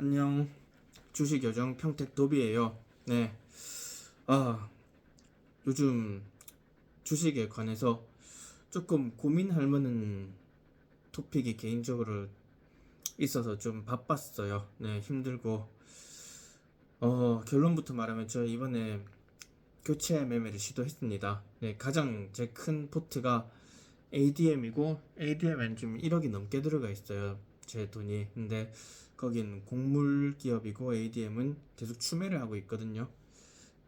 안녕. 주식 요정 평택 도비예요. 네. 아, 요즘 주식에 관해서 조금 고민할 만한 토픽이 개인적으로 있어서 좀 바빴어요. 네, 힘들고. 어, 결론부터 말하면 저 이번에 교체 매매를 시도했습니다. 네, 가장 제 큰 포트가 ADM이고 ADM엔 지금 1억이 넘게 들어가 있어요. 제 돈이. 근데 거긴 곡물 기업이고 ADM은 계속 추매를 하고 있거든요.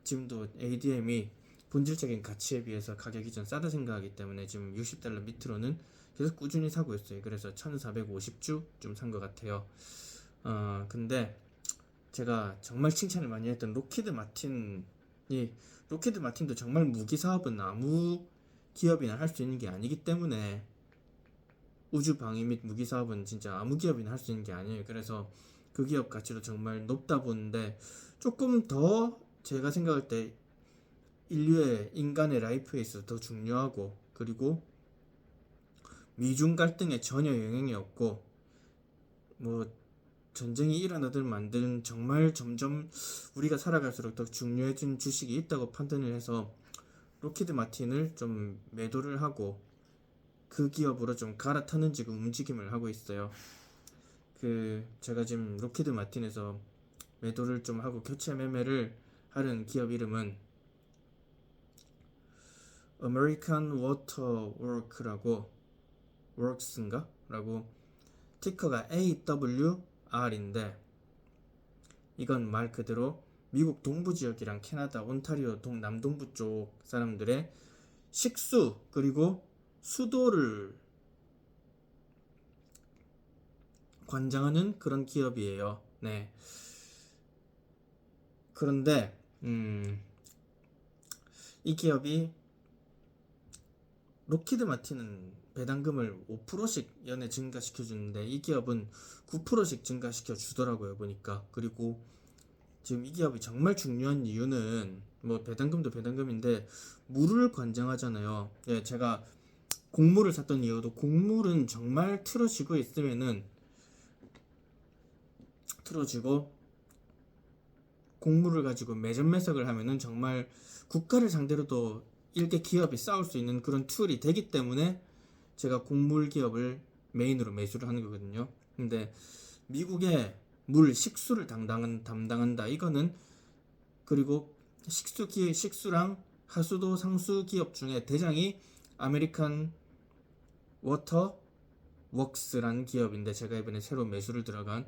지금도 ADM이 본질적인 가치에 비해서 가격이 좀 싸다 생각하기 때문에 지금 60달러 밑으로는 계속 꾸준히 사고 있어요. 그래서 1450주 좀 산 것 같아요. 어, 근데 제가 정말 칭찬을 많이 했던 로키드 마틴이 로키드 마틴도 정말 무기 사업은 아무 기업이나 할 수 있는 게 아니기 때문에 우주 방위 및 무기 사업은 진짜 아무 기업이나 할 수 있는 게 아니에요. 그래서 그 기업 가치도 정말 높다 보는데 조금 더 제가 생각할 때 인류의 인간의 라이프에 있어서 더 중요하고 그리고 미중 갈등에 전혀 영향이 없고 뭐 전쟁이 일어나들 만든 정말 점점 우리가 살아갈수록 더 중요해진 주식이 있다고 판단을 해서 로키드 마틴을 좀 매도를 하고 그 기업으로 좀 갈아타는 지금 움직임을 하고 있어요. 그 제가 지금 로키드 마틴에서 매도를 좀 하고 교체 매매를 하는 기업 이름은 American Water Work라고 Works인가? 라고 티커가 AWR인데 이건 말 그대로 미국 동부 지역이랑 캐나다 온타리오 동 남동부 쪽 사람들의 식수 그리고 수도를 관장하는 그런 기업이에요. 네. 그런데 음, 이 기업이 로키드 마틴은 배당금을 5%씩 연에 증가시켜 주는데 이 기업은 9%씩 증가시켜 주더라고요 보니까 그리고 지금 이 기업이 정말 중요한 이유는 뭐 배당금도 배당금인데 물을 관장하잖아요. 예, 제가 곡물을 샀던 이유도 곡물은 정말 틀어지고 있으면은 틀어지고 곡물을 가지고 매점 매석을 하면은 정말 국가를 상대로도 일개 기업이 싸울 수 있는 그런 툴이 되기 때문에 제가 곡물 기업을 메인으로 매수를 하는 거거든요. 근데 미국의 물 식수를 담당한 담당한다. 이거는 그리고 식수 기 식수랑 하수도 상수 기업 중에 대장이 아메리칸 워터 웍스라는 기업인데 제가 이번에 새로 매수를 들어간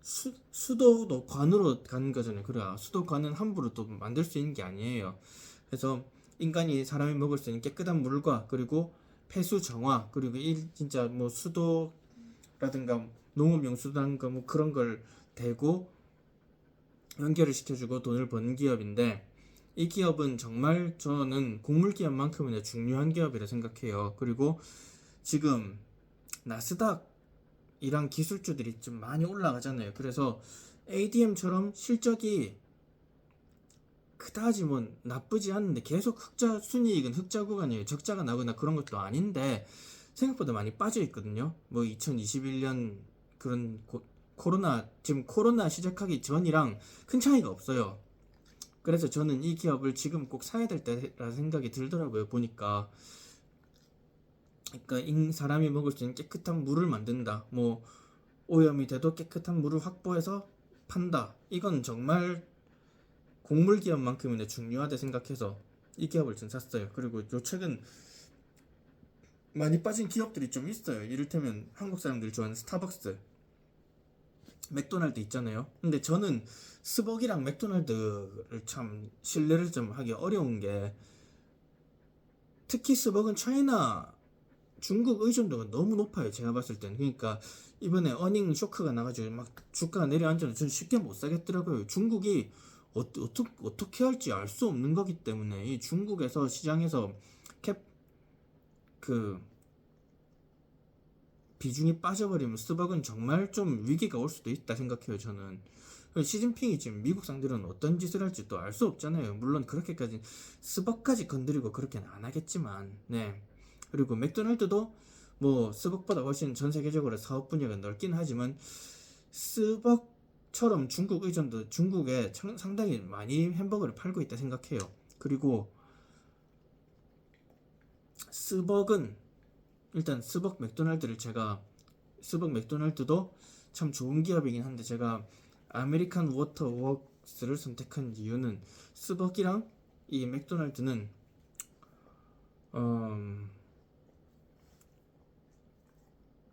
수, 수도도 관으로 가는 거잖아요. 그래 수도 관은 함부로 또 만들 수 있는 게 아니에요. 그래서 인간이 사람이 먹을 수 있는 깨끗한 물과 그리고 폐수 정화 그리고 일 진짜 뭐 수도라든가 농업용 수도라든가 뭐 그런 걸 대고 연결을 시켜주고 돈을 버는 기업인데 이 기업은 정말 저는 곡물 기업만큼이나 중요한 기업이라 생각해요. 그리고 지금 나스닥이랑 기술주들이 좀 많이 올라가잖아요. 그래서 ADM처럼 실적이 그다지 뭐 나쁘지 않은데 계속 흑자 순이익은 흑자 구간이에요. 적자가 나거나 그런 것도 아닌데 생각보다 많이 빠져 있거든요. 뭐 2021년 그런 고, 코로나 지금 코로나 시작하기 전이랑 큰 차이가 없어요. 그래서 저는 이 기업을 지금 꼭 사야 될 때라 생각이 들더라고요. 보니까 그러니까 인 사람이 먹을 수 있는 깨끗한 물을 만든다. 뭐 오염이 돼도 깨끗한 물을 확보해서 판다. 이건 정말 곡물 기업만큼이나 중요하다 생각해서 이 기업을 좀 샀어요. 그리고 요 최근 많이 빠진 기업들이 좀 있어요. 이를테면 한국 사람들이 좋아하는 스타벅스, 맥도날드 있잖아요. 근데 저는 스벅이랑 맥도날드를 참 신뢰를 좀 하기 어려운 게 특히 스벅은 차이나 중국 의존도가 너무 높아요. 제가 봤을 땐. 그러니까 이번에 어닝 쇼크가 나가지고 막 주가가 내려앉아서 저는 쉽게 못 사겠더라고요. 중국이 어, 어떻게 어떻게 할지 알 수 없는 거기 때문에 이 중국에서 시장에서 캡 그 비중이 빠져버리면 스벅은 정말 좀 위기가 올 수도 있다 생각해요 저는. 시진핑이 지금 미국 상대로는 어떤 짓을 할지 또 알 수 없잖아요. 물론 그렇게까지 스벅까지 건드리고 그렇게는 안 하겠지만 네. 그리고 맥도날드도 뭐 스벅보다 훨씬 전 세계적으로 사업 분야가 넓긴 하지만 스벅처럼 중국 의존도 중국에 청- 상당히 많이 햄버거를 팔고 있다 생각해요. 그리고 스벅은 일단 스벅 맥도날드를 제가 스벅 맥도날드도 참 좋은 기업이긴 한데 제가 아메리칸 워터 웍스를 선택한 이유는 스벅이랑 이 맥도날드는 음,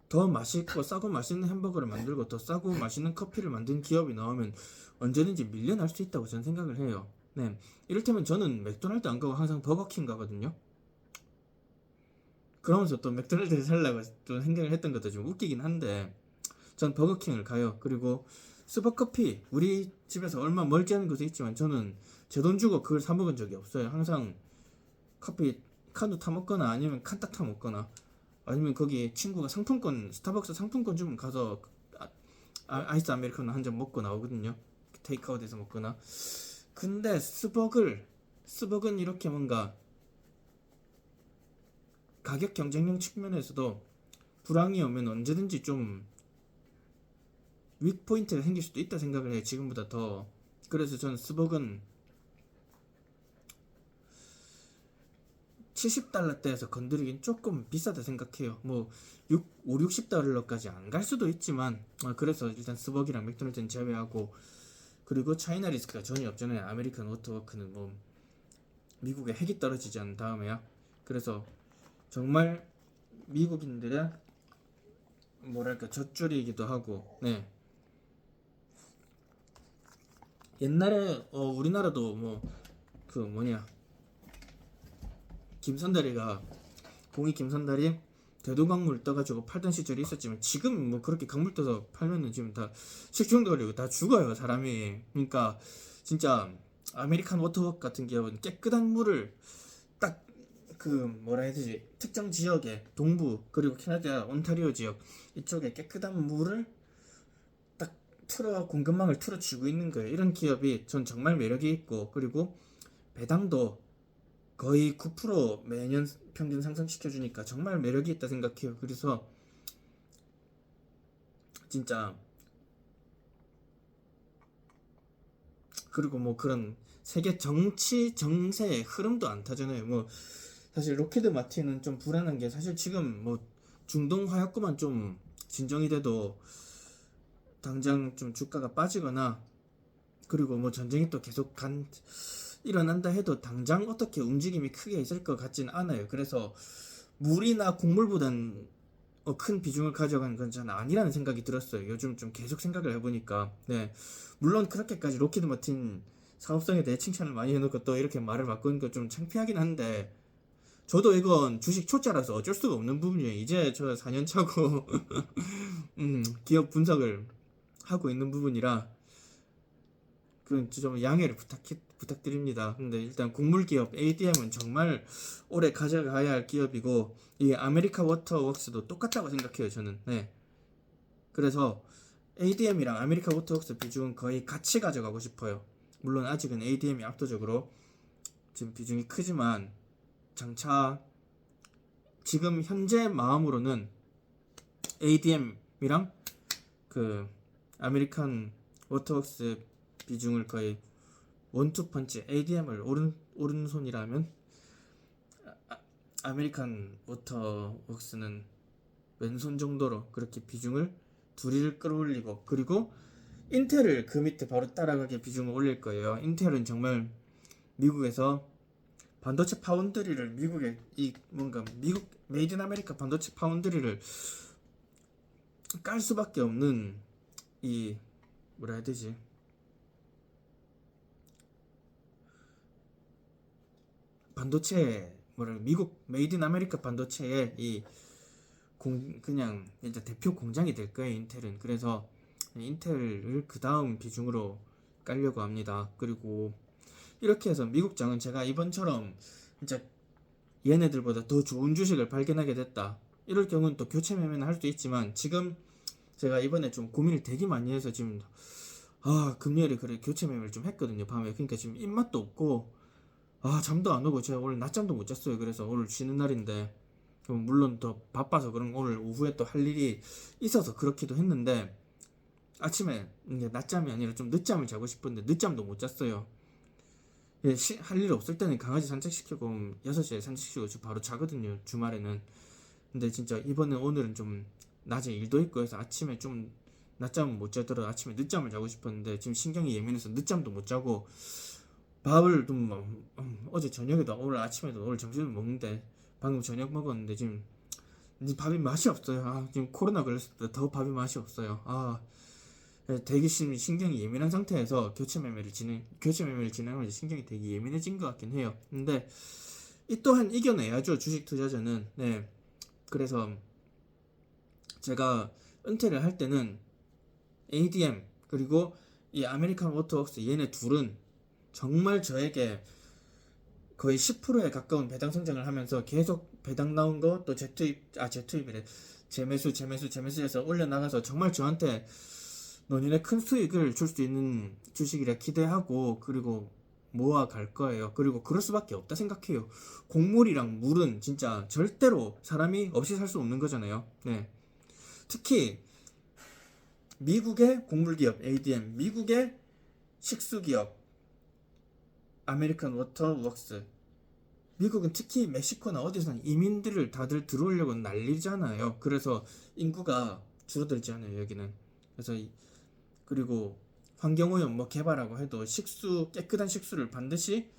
더 맛있고 싸고 맛있는 햄버거를 만들고 더 싸고 맛있는 커피를 만든 기업이 나오면 언제든지 밀려날 수 있다고 저는 생각을 해요. 네, 이를테면 저는 맥도날드 안 가고 항상 버거킹 가거든요. 그러면서 또 맥도날드를 살라고 또 생각을 했던 것도 좀 웃기긴 한데 전 버거킹을 가요. 그리고 스벅커피 우리 집에서 얼마 멀지 않은 곳에 있지만 저는 제 돈 주고 그걸 사 먹은 적이 없어요. 항상 커피 칸도 타 먹거나 아니면 칸딱 타 먹거나 아니면 거기 친구가 상품권 스타벅스 상품권 주면 가서 아, 아, 이스 아메리카노 한 잔 먹고 나오거든요. 테이크아웃에서 먹거나. 근데 스벅을 스벅은 이렇게 뭔가 가격 경쟁력 측면에서도 불황이 오면 언제든지 좀 윅포인트가 생길 수도 있다 생각을 해요. 지금보다 더. 그래서 저는 스벅은 70달러대에서 건드리긴 조금 비싸다 생각해요. 뭐 6, 5, 60달러까지 안 갈 수도 있지만 아, 그래서 일단 스벅이랑 맥도날드는 제외하고 그리고 차이나 리스크가 전혀 없잖아요. 아메리칸 워터워크는 뭐 미국에 핵이 떨어지지 않은 다음에야. 그래서 정말 미국인들의 뭐랄까 젖줄이기도 하고 네. 옛날에 어, 우리나라도 뭐 그 뭐냐. 김선달이가 공이 김선달이 대동강물 떠가지고 팔던 시절이 있었지만 지금 뭐 그렇게 강물 떠서 팔면은 지금 다 식중독 걸리고 다 죽어요 사람이. 그러니까 진짜 아메리칸 워터웍 같은 기업은 깨끗한 물을 딱 그 뭐라 해야 되지 특정 지역에 동부 그리고 캐나다 온타리오 지역 이쪽에 깨끗한 물을 딱 틀어 공급망을 틀어주고 있는 거예요 이런 기업이 전 정말 매력이 있고 그리고 배당도 거의 9% 매년 평균 상승시켜 주니까 정말 매력이 있다 생각해요. 그래서 진짜 그리고 뭐 그런 세계 정치 정세의 흐름도 안 타잖아요. 뭐 사실 로키드 마틴은 좀 불안한 게 사실 지금 뭐 중동 화약고만 좀 진정이 돼도 당장 좀 주가가 빠지거나 그리고 뭐 전쟁이 또 계속 간 일어난다 해도 당장 어떻게 움직임이 크게 있을 것 같지는 않아요. 그래서 물이나 곡물보단 어, 큰 비중을 가져가는 건 저는 아니라는 생각이 들었어요. 요즘 좀 계속 생각을 해보니까 네 물론 그렇게까지 로키드 마틴 사업성에 대해 칭찬을 많이 해놓고 또 이렇게 말을 바꾸는 거좀 창피하긴 한데 저도 이건 주식 초짜라서 어쩔 수가 없는 부분이에요. 이제 저 4년 차고 음, 기업 분석을 하고 있는 부분이라 그좀 양해를 부탁 부탁드립니다. 근데 일단 곡물 기업 ADM은 정말 오래 가져가야 할 기업이고 이 아메리카 워터웍스도 똑같다고 생각해요. 저는 네. 그래서 ADM이랑 아메리카 워터웍스 비중은 거의 같이 가져가고 싶어요. 물론 아직은 ADM이 압도적으로 지금 비중이 크지만 장차 지금 현재 마음으로는 ADM이랑 그 아메리칸 워터웍스 비중을 거의 원투펀치 ADM을 오른 오른손이라면 아, 아메리칸 워터웍스는 왼손 정도로 그렇게 비중을 둘이를 끌어올리고 그리고 인텔을 그 밑에 바로 따라가게 비중을 올릴 거예요. 인텔은 정말 미국에서 반도체 파운드리를 미국에 이 뭔가 미국 메이드 인 아메리카 반도체 파운드리를 깔 수밖에 없는 이 뭐라 해야 되지? 반도체 뭐라 미국 메이드 인 아메리카 반도체의 이 공, 그냥 이제 대표 공장이 될 거예요 인텔은 그래서 인텔을 그 다음 비중으로 깔려고 합니다 그리고 이렇게 해서 미국장은 제가 이번처럼 진짜 얘네들보다 더 좋은 주식을 발견하게 됐다. 이럴 경우는 또 교체 매매는 할 수 있지만 지금 제가 이번에 좀 고민을 되게 많이 해서 지금 아 금요일에 그래 교체 매매를 좀 했거든요 밤에. 그러니까 지금 입맛도 없고 아 잠도 안 오고 제가 오늘 낮잠도 못 잤어요. 그래서 오늘 쉬는 날인데 그럼 물론 더 바빠서 그런 오늘 오후에 또 할 일이 있어서 그렇기도 했는데 아침에 낮잠이 아니라 좀 늦잠을 자고 싶은데 늦잠도 못 잤어요. 예, 시, 할일 없을 때는 강아지 산책시키고 6시에 산책시키고 저 바로 자거든요. 주말에는. 근데 진짜 이번에 오늘은 좀 낮에 일도 있고 해서 아침에 좀 낮잠은 못 자더라도 아침에 늦잠을 자고 싶었는데 지금 신경이 예민해서 늦잠도 못 자고 밥을 좀 뭐, 음, 어제 저녁에도 오늘 아침에도 오늘 점심을 먹는데 방금 저녁 먹었는데 지금 밥이 맛이 없어요. 아, 지금 코로나 걸렸을 때 더 밥이 맛이 없어요. 아, 되게 신, 신경이 예민한 상태에서 교체 매매를 진행, 교체 매매를 진행하면서 신경이 되게 예민해진 것 같긴 해요. 근데 이 또한 이겨내야죠. 주식 투자자는. 네. 그래서 제가 은퇴를 할 때는 ADM 그리고 이 아메리칸 워터웍스 얘네 둘은 정말 저에게 거의 10%에 가까운 배당 성장을 하면서 계속 배당 나온 거 또 재투입 아 재투입이래 재매수 재매수 재매수해서 올려 나가서 정말 저한테 너희네 큰 수익을 줄 수 있는 주식이라 기대하고 그리고 모아 갈 거예요. 그리고 그럴 수밖에 없다 생각해요. 곡물이랑 물은 진짜 절대로 사람이 없이 살 수 없는 거잖아요. 네. 특히 미국의 곡물 기업 ADM, 미국의 식수 기업 아메리칸 워터 웍스 미국은 특히 멕시코나 어디서는 이민들을 다들 들어오려고 난리잖아요. 그래서 인구가 줄어들잖아요, 여기는. 그래서 이- 그리고 환경오염 뭐 개발하고 해도 식수 깨끗한 식수를 반드시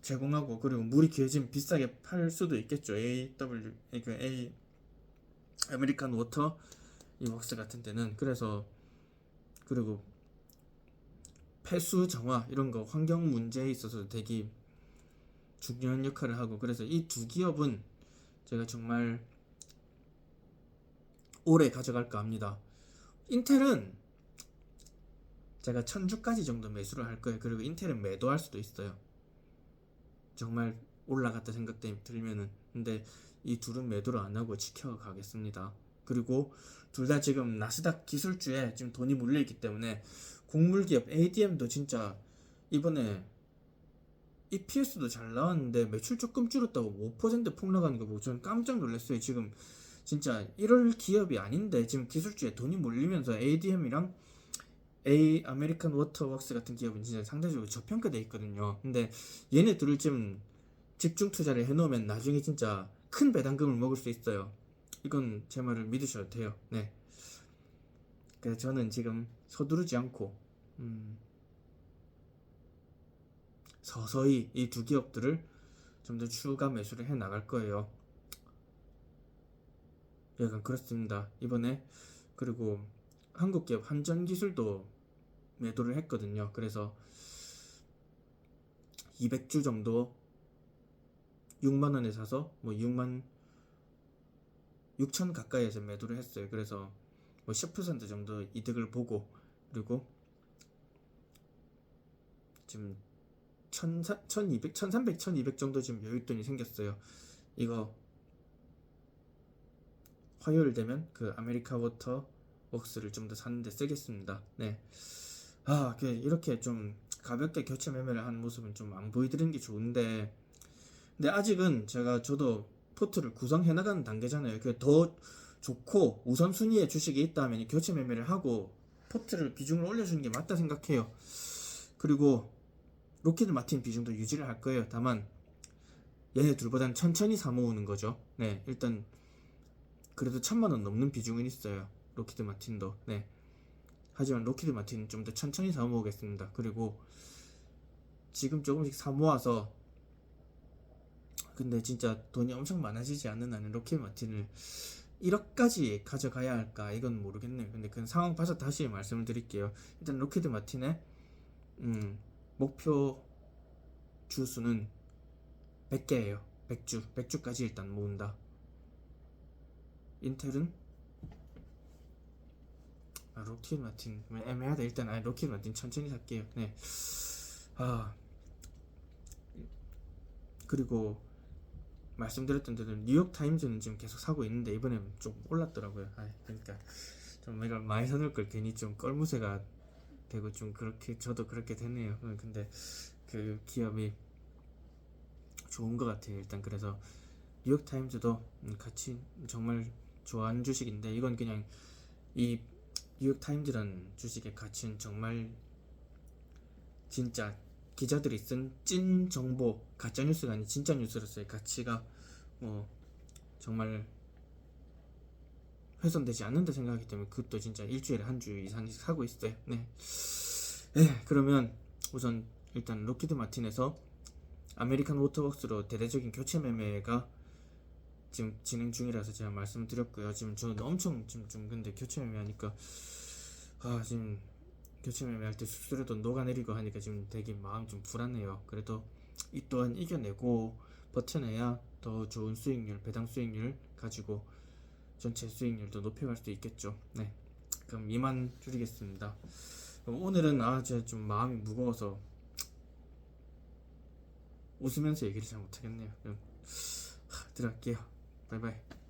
제공하고 그리고 물이 귀해지면 비싸게 팔 수도 있겠죠. AW 그 A 아메리칸 워터 이 웍스 같은 데는 그래서 그리고 폐수 정화 이런 거 환경 문제에 있어서 되게 중요한 역할을 하고 그래서 이 두 기업은 제가 정말 오래 가져갈까 합니다. 인텔은 제가 천주까지 정도 매수를 할 거예요. 그리고 인텔은 매도할 수도 있어요. 정말 올라갔다 생각 때 들면은 근데 이 둘은 매도를 안 하고 지켜가겠습니다. 그리고 둘 다 지금 나스닥 기술주에 지금 돈이 몰려 있기 때문에 곡물 기업 ADM도 진짜 이번에 EPS도 잘 나왔는데 매출 조금 줄었다고 5% 폭락하는 거 보고 저는 깜짝 놀랐어요. 지금 진짜 이럴 기업이 아닌데 지금 기술주에 돈이 몰리면서 ADM이랑 A 아메리칸 워터웍스 같은 기업은 진짜 상대적으로 저평가돼 있거든요. 근데 얘네 둘을 좀 집중 투자를 해놓으면 나중에 진짜 큰 배당금을 먹을 수 있어요. 이건 제 말을 믿으셔도 돼요. 네. 그래서 저는 지금 서두르지 않고 음, 서서히 이 두 기업들을 좀 더 추가 매수를 해 나갈 거예요. 약간 그렇습니다. 이번에 그리고 한국 기업 한전기술도 매도를 했거든요. 그래서 200주 정도 6만 원에 사서 뭐 6만 6천 가까이에서 매도를 했어요. 그래서 뭐 10% 정도 이득을 보고 그리고 지금 1,400, 1200, 1300, 1200 정도 지금 여윳돈이 생겼어요. 이거 화요일 되면 그 아메리카 워터 웍스를 좀 더 사는데 쓰겠습니다. 네. 아, 그 이렇게 좀 가볍게 교체 매매를 하는 모습은 좀 안 보여드리는 게 좋은데, 근데 아직은 제가 저도 포트를 구성해 나가는 단계잖아요. 그더 좋고 우선순위의 주식이 있다면 교체 매매를 하고 포트를 비중을 올려주는 게 맞다 생각해요. 그리고 로키드 마틴 비중도 유지를 할 거예요. 다만 얘네 둘보다는 천천히 사 모으는 거죠. 네, 일단 그래도 천만 원 넘는 비중은 있어요. 로키드 마틴도. 네. 하지만 로키드 마틴은 좀 더 천천히 사 모으겠습니다. 그리고 지금 조금씩 사 모아서 근데 진짜 돈이 엄청 많아지지 않는 한은 로키드 마틴을 1억까지 가져가야 할까 이건 모르겠네요. 근데 그 상황 봐서 다시 말씀을 드릴게요. 일단 로키드 마틴의 음, 목표 주수는 100개예요. 100주. 100주까지 일단 모은다. 인텔은 아, 로키드 마틴 애매하다. 일단 아, 로키드 마틴 천천히 살게요. 네. 아 그리고 말씀드렸던 대로 뉴욕 타임즈는 지금 계속 사고 있는데 이번에 좀 올랐더라고요. 아, 그러니까 좀 내가 많이 사놓을 걸 괜히 좀 껄무새가 되고 좀 그렇게 저도 그렇게 됐네요. 어, 근데 그 기업이 좋은 것 같아요. 일단 그래서 뉴욕 타임즈도 음, 같이 정말 좋아하는 주식인데 이건 그냥 이 뉴욕 타임즈라는 주식의 가치는 정말 진짜 기자들이 쓴 찐 정보 가짜 뉴스가 아닌 진짜 뉴스로서의 가치가 뭐 정말 훼손되지 않는다 생각하기 때문에 그것도 진짜 일주일에 한 주 이상씩 하고 있어요. 네. 네, 그러면 우선 일단 로키드 마틴에서 아메리칸 워터웍스로 대대적인 교체 매매가 지금 진행 중이라서 제가 말씀드렸고요. 지금 저는 엄청 지금 좀 근데 교체 매매하니까 아 지금 교체 매매할 때 수수료도 녹아내리고 하니까 지금 되게 마음 좀 불안해요. 그래도 이 또한 이겨내고 버텨내야 더 좋은 수익률, 배당 수익률 가지고 전체 수익률도 높여갈 수 있겠죠. 네, 그럼 이만 줄이겠습니다. 오늘은 아 제가 좀 마음이 무거워서 웃으면서 얘기를 잘 못하겠네요. 그럼 하, 들어갈게요. 바이바이.